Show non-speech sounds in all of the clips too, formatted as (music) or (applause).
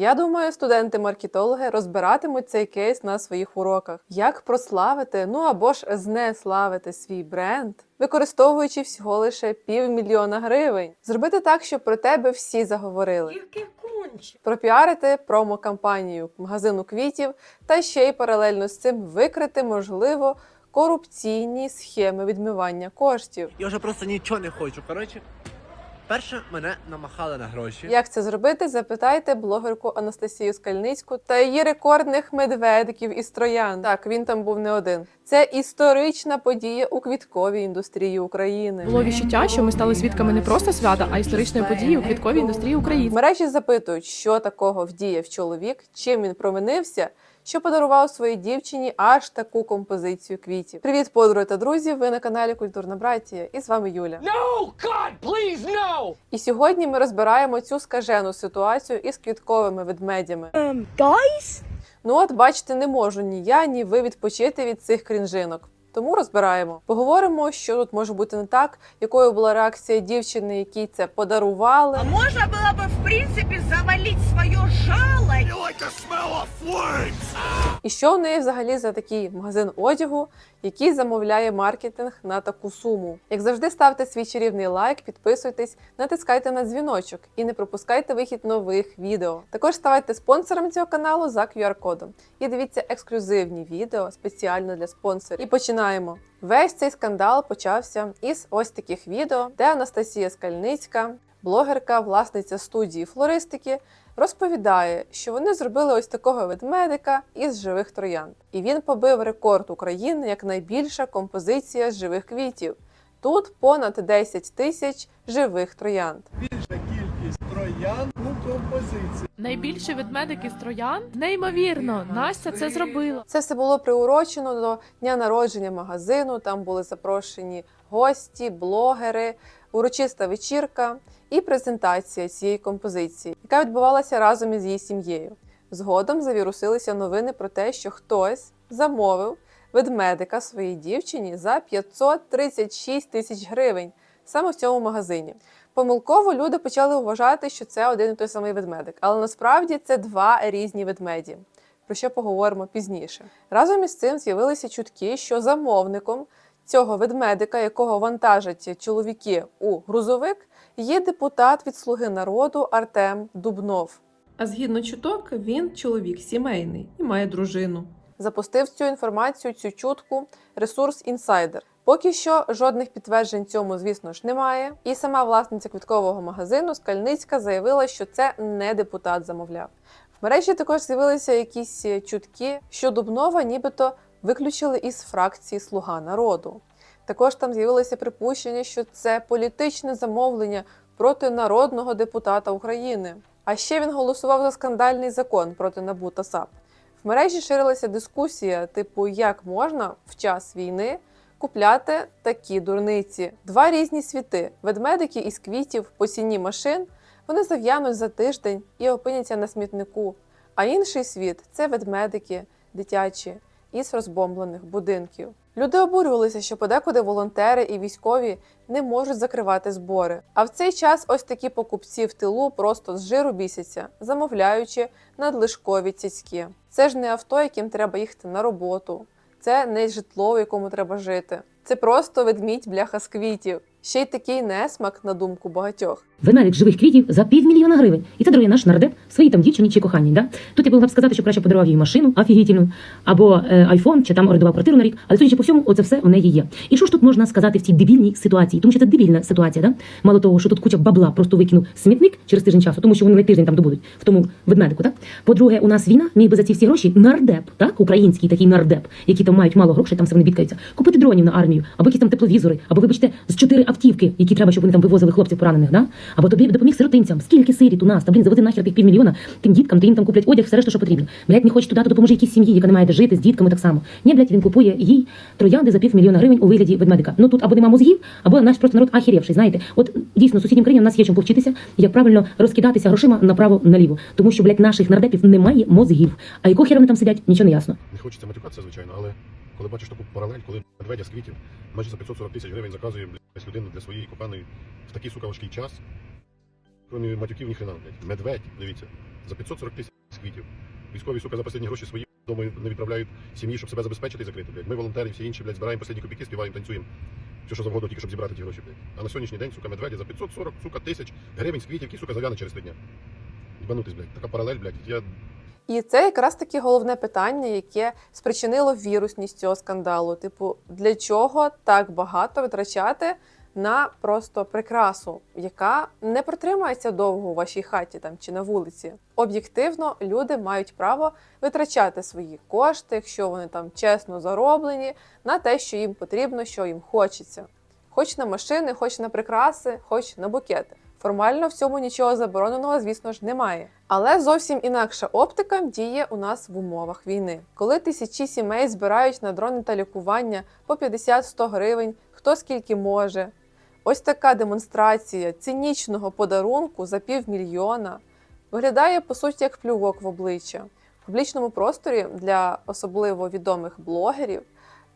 Я думаю, студенти-маркетологи розбиратимуть цей кейс на своїх уроках, як прославити, ну або ж знеславити свій бренд, використовуючи всього лише півмільйона гривень, зробити так, щоб про тебе всі заговорили. Пропіарити промо-кампанію магазину квітів та ще й паралельно з цим викрити, можливо, корупційні схеми відмивання коштів. Я вже просто нічого не хочу. Коротше, перше мене намахали на гроші. Як це зробити? Запитайте блогерку Анастасію Скальницьку та її рекордних медведиків із троян. Так, він там був не один. Це історична подія у квітковій індустрії України. Було відчуття, що ми стали свідками не просто свята, а історичної події у квітковій індустрії В України. мережі запитують, що такого вдіяв чоловік, чим він провинився, що подарував своїй дівчині аж таку композицію квітів. Привіт, подруги та друзі! Ви на каналі Культурна Братія, і з вами Юля. No! God, please, no! І сьогодні ми розбираємо цю скажену ситуацію із квітковими ведмедями. Ну от, бачите, не можу ні я, ні ви відпочити від цих крінжинок. Тому розбираємо. Поговоримо, що тут може бути не так, якою була реакція дівчини, якій це подарували. А можно было бы, в принципе, завалить свое жало І що в неї взагалі за такий магазин одягу, який замовляє маркетинг на таку суму? Як завжди, ставте свій чарівний лайк, підписуйтесь, натискайте на дзвіночок і не пропускайте вихід нових відео. Також ставайте спонсором цього каналу за QR-кодом і дивіться ексклюзивні відео спеціально для спонсорів. І починаємо. Весь цей скандал почався із ось таких відео, де Анастасія Скальницька, блогерка, власниця студії флористики, розповідає, що вони зробили ось такого ведмедика із живих троянд. І він побив рекорд України як найбільша композиція з живих квітів. Тут понад 10 тисяч живих троянд. Троян у композиції. Найбільші ведмедики з троян? Неймовірно, Настя це зробила. Це все було приурочено до дня народження магазину. Там були запрошені гості, блогери, урочиста вечірка і презентація цієї композиції, яка відбувалася разом із її сім'єю. Згодом завірусилися новини про те, що хтось замовив ведмедика своїй дівчині за 536 тисяч гривень саме в цьому магазині. Помилково люди почали вважати, що це один і той самий ведмедик, але насправді це два різні ведмеді. Про що поговоримо пізніше. Разом із цим з'явилися чутки, що замовником цього ведмедика, якого вантажать чоловіки у грузовик, є депутат від Слуги народу Артем Дубнов. А згідно чуток, він чоловік сімейний і має дружину. Запустив цю інформацію, цю чутку ресурс інсайдер. Поки що жодних підтверджень цьому, звісно ж, немає. І сама власниця квіткового магазину Скальницька заявила, що це не депутат замовляв. В мережі також з'явилися якісь е, чутки, що Дубнова нібито виключили із фракції Слуга народу. Також там з'явилося припущення, що це політичне замовлення проти народного депутата України. А ще він голосував за скандальний закон проти НАБУ та САП. В мережі ширилася дискусія, типу, як можна в час війни купляти такі дурниці. Два різні світи: ведмедики із квітів по ціні машин. Вони зав'януть за тиждень і опиняться на смітнику. А інший світ це ведмедики дитячі із розбомблених будинків. Люди обурювалися, що подекуди волонтери і військові не можуть закривати збори. А в цей час ось такі покупці в тилу просто з жиру бісяться, замовляючи надлишкові цяцьки. Це ж не авто, яким треба їхати на роботу. Це не житло, в якому треба жити. Це просто ведмідь бляха з квітів. Ще й такий несмак, на думку багатьох. Ведмедик живих квітів за півмільйона гривень. І це дарує наш нардеп своїй там дівчині чи коханій. Да? Тут я б сказати, що краще подарував їй машину офігітельну, або е, айфон, чи там орендував квартиру на рік, але судячи по всьому, оце все у неї є. І що ж тут можна сказати в цій дебільній ситуації? Тому що це дебільна ситуація, да? Мало того, що тут куча бабла просто викинув смітник через тиждень часу, тому що вони на тиждень там добудуть в тому ведмедику. Так? По-друге, у нас війна, міг би за ці всі гроші нардеп, так? Український такий нардеп, які там мають мало грошей, там все вони бідкаються, купити дронів на армію, або якісь там тепловізори, або вибачте, з чотири автівки, які треба, щоб вони там вивозили хлопців поранених, да? Або тобі допоміг сиротинцям. Скільки сиріт у нас? Та блін, заводи нахер тих півмільйона тим діткам, то їм там куплять одяг, все решта, що потрібно. Блять, не хоче туди, то допоможе якійсь сім'ї, яка не має де жити з дітками так само. Ні, блять, він купує їй троянди за півмільйона гривень у вигляді ведмедика. Ну тут або нема мозгів, або наш просто народ ахірєвший. Знаєте, от дійсно сусіднім країнам нас є чим повчитися, як правильно розкидатися грошима направо наліво. Тому що блять наших нардепів немає мозгів. А якого хера вони там сидять, нічого не ясно. Не хочеться матюкатися, звичайно, але коли бачиш таку паралель, коли медведя з квітів майже за 540 тисяч гривень заказує блядь, людину для своєї коханої в такий сука важкий час. Кроме матюків ніхрена, блядь. Медведь, дивіться. за 540 тисяч квітів. Військові, сука, за останні гроші свої дому не відправляють сім'ї, щоб себе забезпечити і закрити, блядь. Ми волонтери, всі інші, блядь, збираємо останні копійки, співаємо, танцюємо. Все, що завгодно, тільки щоб зібрати ті гроші, блядь. А на сьогоднішній день, сука, медведі за 540, сука, тисяч гривень з квітів, які, сука, зав'яне через три дня. Ібанутись, блядь. Така паралель, блядь. Я І це якраз таки головне питання, яке спричинило вірусність цього скандалу. Типу, для чого так багато витрачати на просто прикрасу, яка не протримається довго у вашій хаті там чи на вулиці? Об'єктивно, люди мають право витрачати свої кошти, якщо вони там чесно зароблені, на те, що їм потрібно, що їм хочеться. Хоч на машини, хоч на прикраси, хоч на букети. Формально в цьому нічого забороненого, звісно ж, немає. Але зовсім інакша оптика діє у нас в умовах війни, коли тисячі сімей збирають на дрони та лікування по 50-100 гривень, хто скільки може. Ось така демонстрація цинічного подарунку за півмільйона виглядає по суті як плювок в обличчя. В публічному просторі для особливо відомих блогерів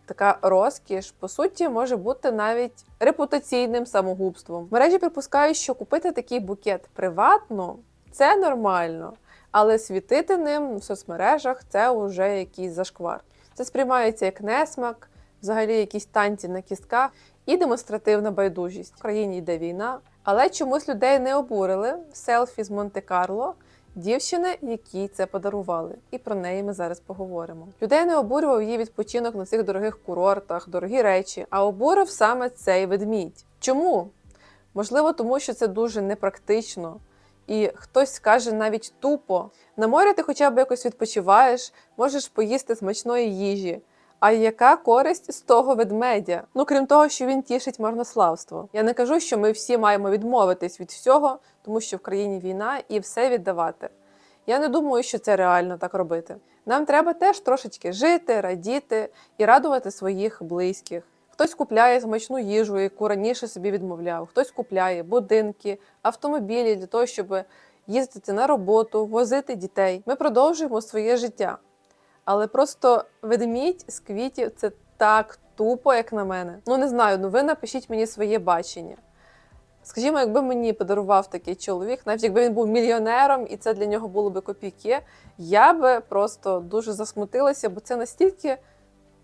така розкіш, по суті, може бути навіть репутаційним самогубством. Мережі припускають, що купити такий букет приватно це нормально, але світити ним в соцмережах це вже якийсь зашквар. Це сприймається як несмак, взагалі якісь танці на кістках і демонстративна байдужість. В країні йде війна, але чомусь людей не обурили селфі з Монте-Карло. Дівчини, які це подарували, і про неї ми зараз поговоримо. Людей не обурював її відпочинок на цих дорогих курортах, дорогі речі, а обурив саме цей ведмідь. Чому? Можливо, тому що це дуже непрактично, і хтось скаже навіть тупо: на морі ти хоча б якось відпочиваєш, можеш поїсти смачної їжі. А яка користь з того ведмедя? Ну крім того, що він тішить марнославство. Я не кажу, що ми всі маємо відмовитись від всього, тому що в країні війна і все віддавати. Я не думаю, що це реально так робити. Нам треба теж трошечки жити, радіти і радувати своїх близьких. Хтось купляє смачну їжу, яку раніше собі відмовляв, хтось купляє будинки, автомобілі для того, щоб їздити на роботу, возити дітей. Ми продовжуємо своє життя. Але просто ведмідь з квітів це так тупо, як на мене. Ну не знаю, ну ви напишіть мені своє бачення. Скажімо, якби мені подарував такий чоловік, навіть якби він був мільйонером, і це для нього було би копійки, я би просто дуже засмутилася, бо це настільки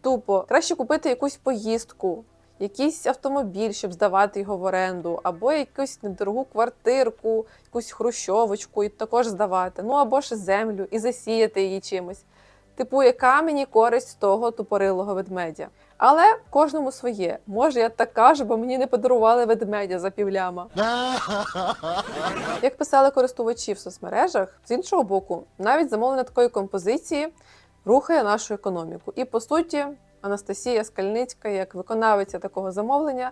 тупо. Краще купити якусь поїздку, якийсь автомобіль, щоб здавати його в оренду, або якусь недорогу квартирку, якусь хрущовочку і також здавати. Ну або ж землю і засіяти її чимось. Типу, яка мені користь з того тупорилого ведмедя? Але кожному своє. Може, я так кажу, бо мені не подарували ведмедя за півляма. (laughs) Як писали користувачі в соцмережах, з іншого боку, навіть замовлення такої композиції рухає нашу економіку. І по суті, Анастасія Скальницька, як виконавиця такого замовлення,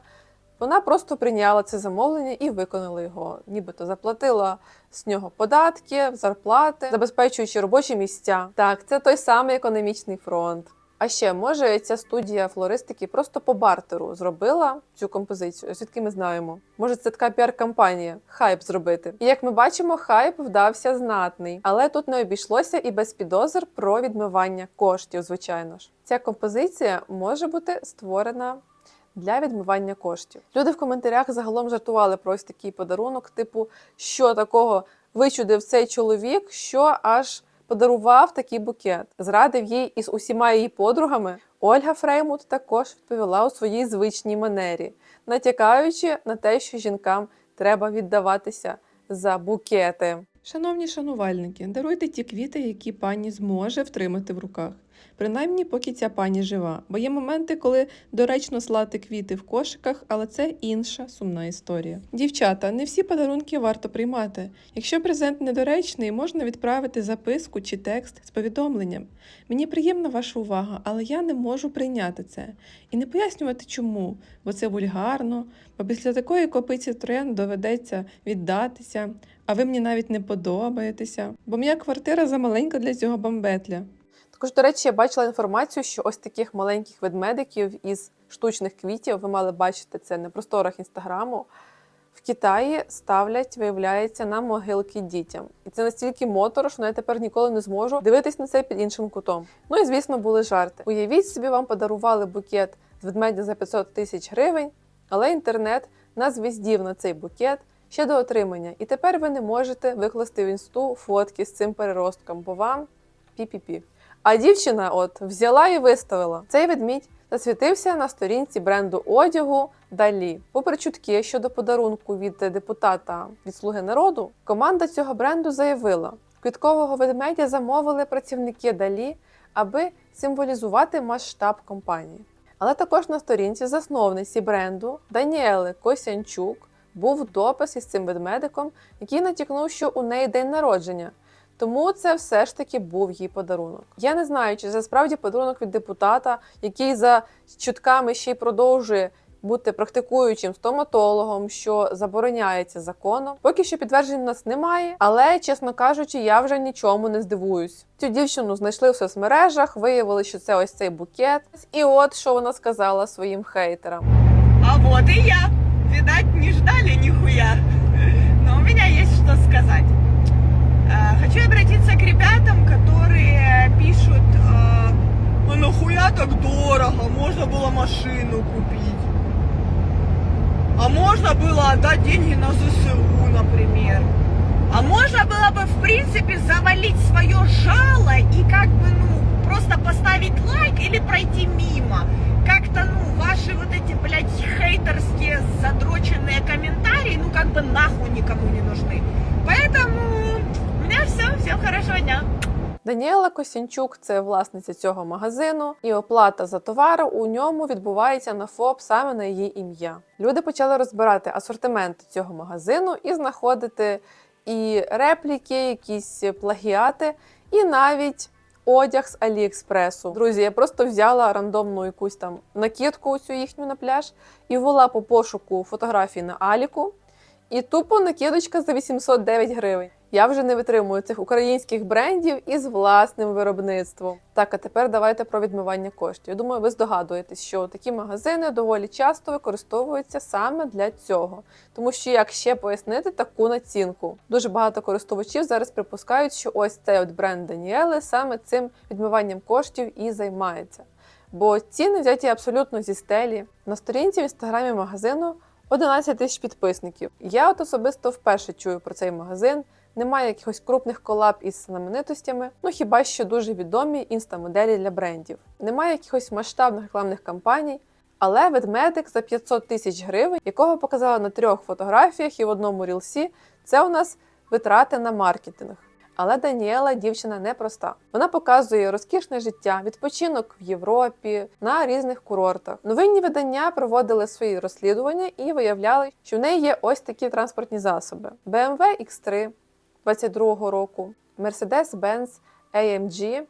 вона просто прийняла це замовлення і виконала його, нібито заплатила з нього податки, зарплати, забезпечуючи робочі місця. Так, це той самий економічний фронт. А ще може ця студія флористики просто по бартеру зробила цю композицію. Звідки ми знаємо? Може, це така піар-кампанія, хайп зробити. І як ми бачимо, хайп вдався знатний, але тут не обійшлося і без підозр про відмивання коштів. Звичайно ж, ця композиція може бути створена. Для відмивання коштів люди в коментарях загалом жартували про ось такий подарунок, типу, що такого вичудив цей чоловік, що аж подарував такий букет, зрадив їй із усіма її подругами. Ольга Фреймут також відповіла у своїй звичній манері, натякаючи на те, що жінкам треба віддаватися за букети. Шановні шанувальники, даруйте ті квіти, які пані зможе втримати в руках. Принаймні, поки ця пані жива. Бо є моменти, коли доречно слати квіти в кошиках, але це інша сумна історія. Дівчата, не всі подарунки варто приймати. Якщо презент недоречний, можна відправити записку чи текст з повідомленням. Мені приємна ваша увага, але я не можу прийняти це. І не пояснювати чому, бо це вульгарно, бо після такої копиці троян доведеться віддатися, а ви мені навіть не подобаєтеся, бо моя квартира замаленька для цього бомбетля. Також, до речі, я бачила інформацію, що ось таких маленьких ведмедиків із штучних квітів, ви мали бачити це на просторах інстаграму. В Китаї ставлять, виявляється, на могилки дітям. І це настільки моторошно, я тепер ніколи не зможу дивитись на це під іншим кутом. Ну і звісно, були жарти. Уявіть собі, вам подарували букет з ведмедя за 500 тисяч гривень, але інтернет назвіздів на цей букет ще до отримання. І тепер ви не можете викласти в інсту фотки з цим переростком, бо вам пі-пі-пі. А дівчина от взяла і виставила. Цей ведмідь засвітився на сторінці бренду одягу Далі. Попри чутки щодо подарунку від депутата від Слуги народу, команда цього бренду заявила, квіткового ведмедя замовили працівники Далі, аби символізувати масштаб компанії. Але також на сторінці засновниці бренду Даніели Косянчук був допис із цим ведмедиком, який натякнув, що у неї день народження. Тому це все ж таки був їй подарунок. Я не знаю, чи це справді подарунок від депутата, який за чутками ще й продовжує бути практикуючим стоматологом, що забороняється законом. Поки що підтверджень у нас немає, але чесно кажучи, я вже нічому не здивуюсь. Цю дівчину знайшли в соцмережах, виявили, що це ось цей букет. І от що вона сказала своїм хейтерам. А вот и я. Видать, не ждали нихуя. (laughs) Но у меня есть что сказать. Э, Хочу обратиться к ребятам, которые пишут, а нахуя так дорого, можно было машину купить. А можно было отдать деньги на ЗСУ, например. А можно было бы, в принципе, завалить свое жало и как бы, ну, просто поставить лайк или пройти мимо. Как-то, ну, ваши вот эти, блядь, хейтерские задроченные комментарии, ну, как бы нахуй никому не нужны. Поэтому Даніела Косінчук це власниця цього магазину, і оплата за товари у ньому відбувається на ФОП саме на її ім'я. Люди почали розбирати асортимент цього магазину і знаходити і репліки, якісь плагіати, і навіть одяг з Аліекспресу. Друзі, я просто взяла рандомну якусь там накидку цю їхню на пляж і ввела по пошуку фотографії на Аліку. І тупо накидочка за 809 гривень. Я вже не витримую цих українських брендів із власним виробництвом. Так, а тепер давайте про відмивання коштів. Я думаю, ви здогадуєтесь, що такі магазини доволі часто використовуються саме для цього, тому що як ще пояснити таку націнку? Дуже багато користувачів зараз припускають, що ось цей от бренд Даніели саме цим відмиванням коштів і займається. Бо ціни взяті абсолютно зі стелі. На сторінці в інстаграмі магазину 11 тисяч підписників. Я от особисто вперше чую про цей магазин. Немає якихось крупних колаб із знаменитостями, ну хіба що дуже відомі інстамоделі для брендів. Немає якихось масштабних рекламних кампаній, але ведмедик за 500 тисяч гривень, якого показали на трьох фотографіях і в одному рілсі, це у нас витрати на маркетинг. Але Даніела дівчина непроста. Вона показує розкішне життя, відпочинок в Європі на різних курортах. Новинні видання проводили свої розслідування і виявляли, що в неї є ось такі транспортні засоби: BMW X3 22-го року, Mercedes-Benz AMG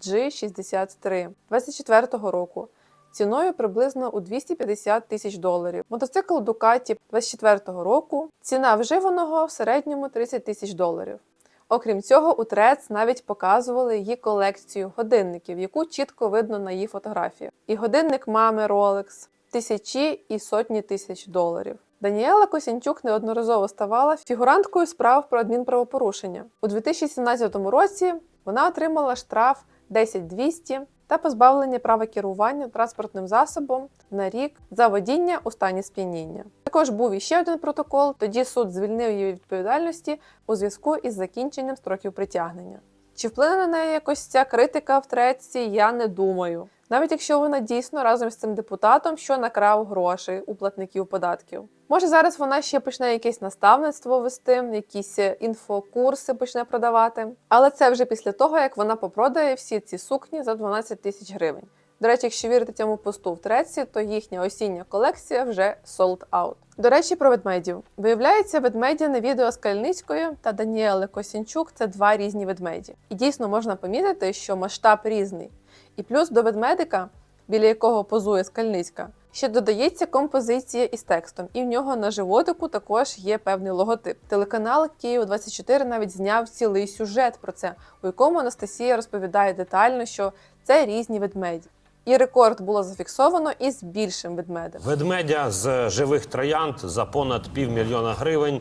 G63 24-го року. Ціною приблизно у 250 тисяч доларів. Мотоцикл Ducati 24-го року. Ціна вживаного в середньому 30 тисяч доларів. Окрім цього, у Трец навіть показували її колекцію годинників, яку чітко видно на її фотографіях. І годинник мами Rolex тисячі і сотні тисяч доларів. Даніела Косінчук неодноразово ставала фігуранткою справ про адмінправопорушення. У 2017 році вона отримала штраф 10200 та позбавлення права керування транспортним засобом на рік за водіння у стані сп'яніння. Також був іще один протокол. Тоді суд звільнив її від відповідальності у зв'язку із закінченням строків притягнення. Чи вплине на неї якось ця критика в треці, я не думаю. Навіть якщо вона дійсно разом з цим депутатом, що накрав грошей у платників податків. Може, зараз вона ще почне якесь наставництво вести, якісь е, інфокурси почне продавати. Але це вже після того, як вона попродає всі ці сукні за 12 тисяч гривень. До речі, якщо вірити цьому посту в треці, то їхня осіння колекція вже sold out. До речі, про ведмедів. Виявляється, ведмеді на відео з Кальницькою та Даніели Косінчук це два різні ведмеді. І дійсно можна помітити, що масштаб різний. І плюс до ведмедика, біля якого позує Скальницька, ще додається композиція із текстом, і в нього на животику також є певний логотип. Телеканал Київ 24 навіть зняв цілий сюжет про це, у якому Анастасія розповідає детально, що це різні ведмеді. І рекорд було зафіксовано із більшим ведмедем. Ведмедя з живих троянд за понад півмільйона гривень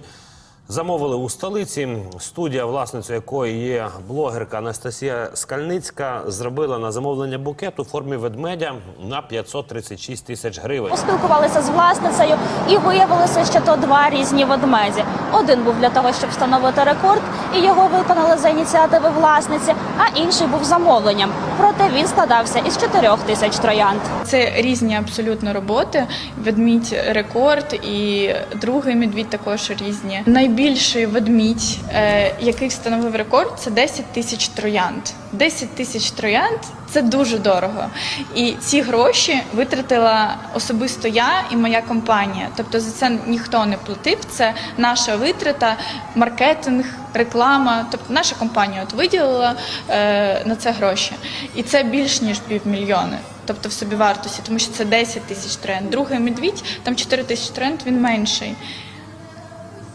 замовили у столиці. Студія, власницею якої є блогерка Анастасія Скальницька, зробила на замовлення букет у формі ведмедя на 536 тисяч гривень. Поспілкувалися з власницею і виявилося, що то два різні ведмеді. Один був для того, щоб встановити рекорд, і його виконали за ініціативи власниці, а інший був замовленням. Проте він складався із чотирьох тисяч троянд. Це різні абсолютно роботи. Ведмідь рекорд і другий медвідь також різні. Найбільший ведмідь, е, який встановив рекорд, це 10 тисяч троянд. 10 тисяч троянд це дуже дорого. І ці гроші витратила особисто я і моя компанія. Тобто за це ніхто не платив. Це наша витрата, маркетинг, реклама. Тобто наша компанія от виділила е, на це гроші. І це більш ніж півмільйони. Тобто в собівартості, тому що це 10 тисяч тренд. Другий медвідь, там 4 тисячі тренд, він менший.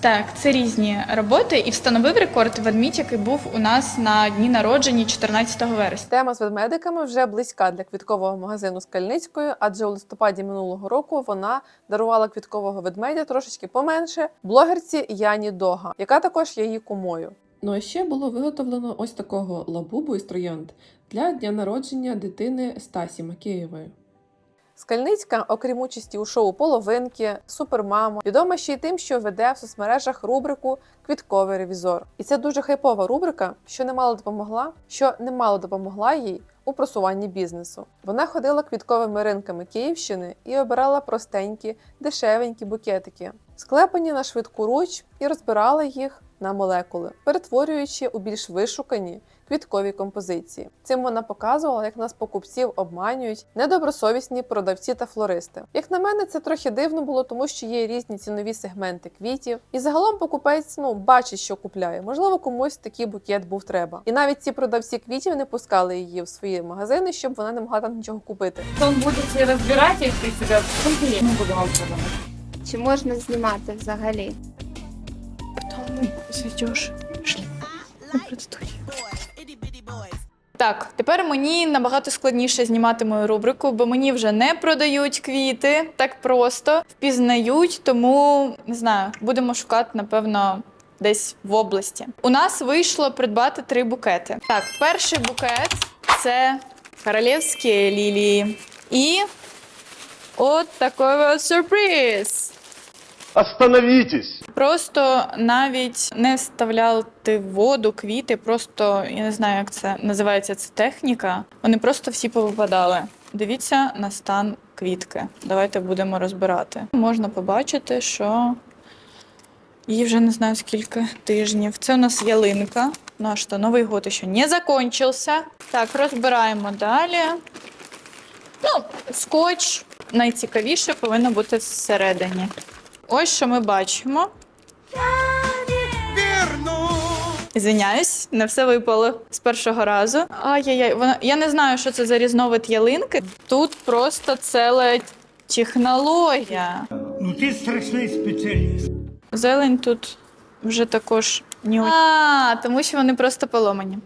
Так, це різні роботи. І встановив рекорд ведмідь, який був у нас на дні народження 14 вересня. Тема з ведмедиками вже близька для квіткового магазину Скальницької, адже у листопаді минулого року вона дарувала квіткового ведмедя трошечки поменше блогерці Яні Дога, яка також є її кумою. Ну а ще було виготовлено ось такого лабубу із троянд для дня народження дитини Стасі Макеєвої. Скальницька, окрім участі у шоу Половинки, Супермама, відома ще й тим, що веде в соцмережах рубрику Квітковий ревізор. І це дуже хайпова рубрика, що немало допомогла, що немало допомогла їй у просуванні бізнесу. Вона ходила квітковими ринками Київщини і обирала простенькі, дешевенькі букетики, склепані на швидку руч і розбирала їх на молекули, перетворюючи у більш вишукані квіткові композиції. Цим вона показувала, як нас покупців обманюють недобросовісні продавці та флористи. Як на мене, це трохи дивно було, тому що є різні цінові сегменти квітів, і загалом покупець ну бачить, що купляє. Можливо, комусь такий букет був треба. І навіть ці продавці квітів не пускали її в свої магазини, щоб вона не могла там нічого купити. Он буде розбирати, як ти себе не буду вам продавати. Чи можна знімати взагалі? Зайдеш. Так, тепер мені набагато складніше знімати мою рубрику, бо мені вже не продають квіти так просто, впізнають, тому не знаю, будемо шукати, напевно, десь в області. У нас вийшло придбати три букети. Так, перший букет це королівські лілії. І от такий от сюрприз. Остановитесь! Просто навіть не вставляти воду квіти, просто я не знаю, як це називається ця техніка. Вони просто всі повипадали. Дивіться на стан квітки. Давайте будемо розбирати. Можна побачити, що їй вже не знаю скільки тижнів. Це у нас ялинка. Ну а що, Новий год ще не закончився. Так, розбираємо далі. Ну, скотч найцікавіше повинно бути всередині. Ось що ми бачимо. Звиняюсь, не все випало з першого разу. Ай-яй-яй, вона я не знаю, що це за різновид ялинки. Тут просто ціла технологія. Ну ти страшний спеціаліст. Зелень тут вже також ні. А, тому що вони просто поломані.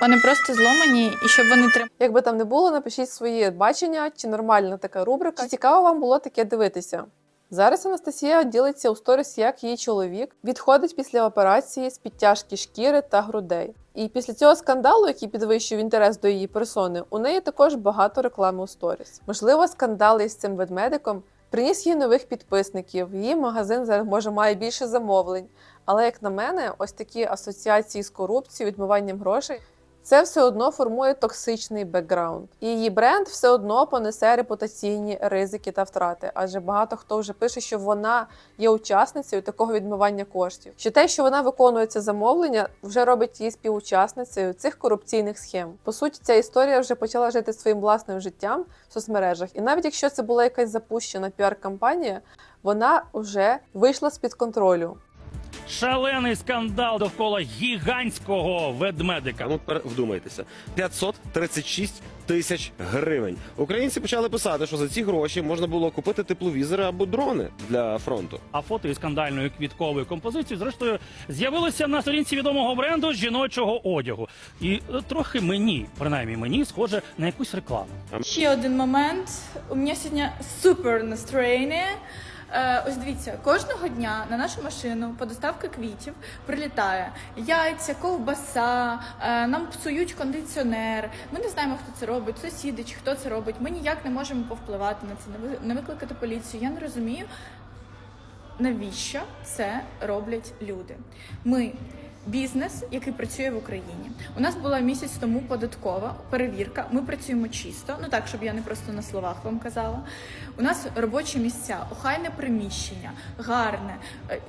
Вони просто зломані, і щоб вони тримали. Як би там не було, напишіть свої бачення, чи нормальна така рубрика. Чи цікаво вам було таке дивитися? Зараз Анастасія ділиться у сторіс, як її чоловік відходить після операції з підтяжки шкіри та грудей. І після цього скандалу, який підвищив інтерес до її персони, у неї також багато реклами у сторіс. Можливо, скандал із цим ведмедиком приніс їй нових підписників. Її магазин зараз може має більше замовлень. Але як на мене, ось такі асоціації з корупцією, відмиванням грошей. Це все одно формує токсичний бекграунд, і її бренд все одно понесе репутаційні ризики та втрати. Адже багато хто вже пише, що вона є учасницею такого відмивання коштів. Що те, що вона виконує це замовлення, вже робить її співучасницею цих корупційних схем. По суті, ця історія вже почала жити своїм власним життям в соцмережах. І навіть якщо це була якась запущена піар-кампанія, вона вже вийшла з під контролю. Шалений скандал довкола гігантського ведмедика. Ну, тепер вдумайтеся. 536 тисяч гривень. Українці почали писати, що за ці гроші можна було купити тепловізори або дрони для фронту. А фото із скандальною квітковою композицією, зрештою, з'явилося на сторінці відомого бренду жіночого одягу. І е, трохи мені, принаймні мені, схоже на якусь рекламу. Ще один момент. У мене сьогодні супер настроєння. Е, ось дивіться, кожного дня на нашу машину по доставці квітів прилітає яйця, ковбаса, е, нам псують кондиціонер. Ми не знаємо, хто це робить, сусіди чи хто це робить. Ми ніяк не можемо повпливати на це, не викликати поліцію. Я не розумію. навіщо це роблять люди? Ми бізнес, який працює в Україні. У нас була місяць тому податкова перевірка. Ми працюємо чисто, ну так, щоб я не просто на словах вам казала. У нас робочі місця, охайне приміщення, гарне, е,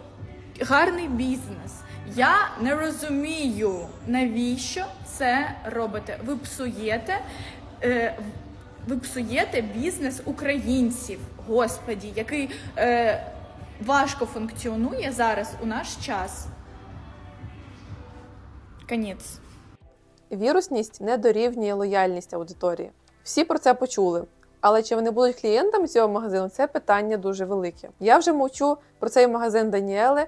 гарний бізнес. Я не розумію, навіщо це робите. Ви псуєте. Е, ви псуєте бізнес українців, господі, який е, важко функціонує зараз у наш час. Конець. Вірусність не дорівнює лояльність аудиторії. Всі про це почули. Але чи вони будуть клієнтами цього магазину, це питання дуже велике. Я вже мовчу про цей магазин Даніели,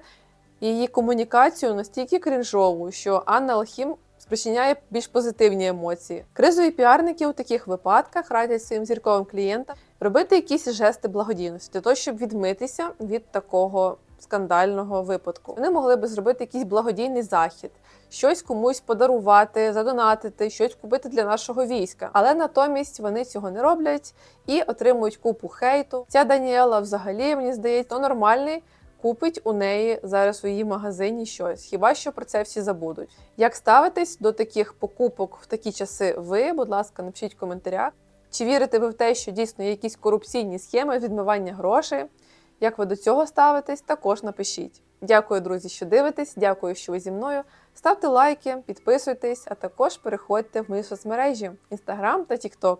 її комунікацію настільки крінжову, що Анна Алхім спричиняє більш позитивні емоції. Кризові піарники у таких випадках радять своїм зірковим клієнтам робити якісь жести благодійності для того, щоб відмитися від такого скандального випадку. Вони могли би зробити якийсь благодійний захід, щось комусь подарувати, задонатити, щось купити для нашого війська. Але натомість вони цього не роблять і отримують купу хейту. Ця Даніела, взагалі, мені здається, то нормальний. Купить у неї зараз у її магазині щось. Хіба що про це всі забудуть? Як ставитесь до таких покупок в такі часи? Ви, будь ласка, напишіть в коментарях. Чи вірите ви в те, що дійсно є якісь корупційні схеми відмивання грошей? Як ви до цього ставитесь, також напишіть. Дякую, друзі, що дивитесь. Дякую, що ви зі мною. Ставте лайки, підписуйтесь, а також переходьте в мої соцмережі Instagram та TikTok.